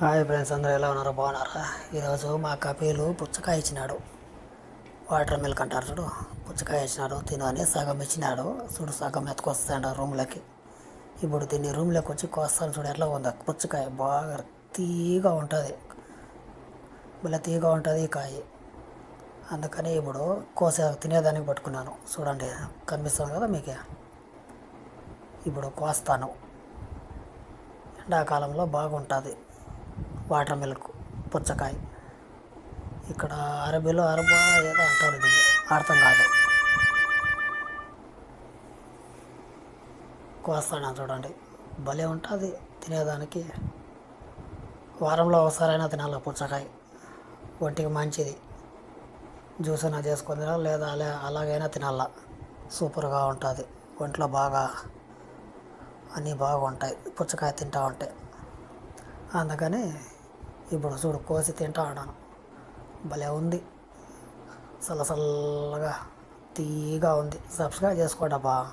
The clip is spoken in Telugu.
హాయ్ ఫ్రెండ్స్ అందరూ ఎలా ఉన్నారు? బాగున్నారా? ఈరోజు మా కపీలు పుచ్చకాయ ఇచ్చినాడు. వాటర్ మిల్క్ అంటారు చూడు పుచ్చకాయ ఇచ్చినాడు తినని సగం ఇచ్చినాడు. చూడు సగం ఎత్తుకొస్తాడు రూమ్లోకి. ఇప్పుడు దీన్ని రూమ్లోకి వచ్చి కోస్తాను చూడు ఎట్లా ఉందో. పుచ్చకాయ బాగా తీగా ఉంటుంది. మళ్ళీ తీగా ఉంటుంది ఈ కాయ. అందుకని ఇప్పుడు కోసే తినేదానికి పట్టుకున్నాను. చూడండి కనిపిస్తుంది కదా మీకే? ఇప్పుడు కోస్తాను. ఎండాకాలంలో బాగుంటుంది. వాటర్ మిల్క్ పుచ్చకాయ. ఇక్కడ అరబీలో అరబా ఏదో అంటారు దీన్ని. అర్థం కాదు. కోస్తాను చూడండి. భలే ఉంటుంది తినేదానికి. వారంలో ఒకసారైనా తినాలి పుచ్చకాయ. ఒంటికి మంచిది. జ్యూస్ అయినా చేసుకొని తినాలి లేదా అలా అలాగైనా తినాలా. సూపర్గా ఉంటుంది. ఒంట్లో బాగా అన్నీ బాగుంటాయి. పుచ్చకాయ తింటా ఉంటే. అందుకని ఇప్పుడు చూడు కోసి తింటా ఉన్నాను. భలే ఉంది. చల్ల చల్లగా తీగా ఉంది. సబ్స్క్రైబ్ చేసుకోండి అబ్బా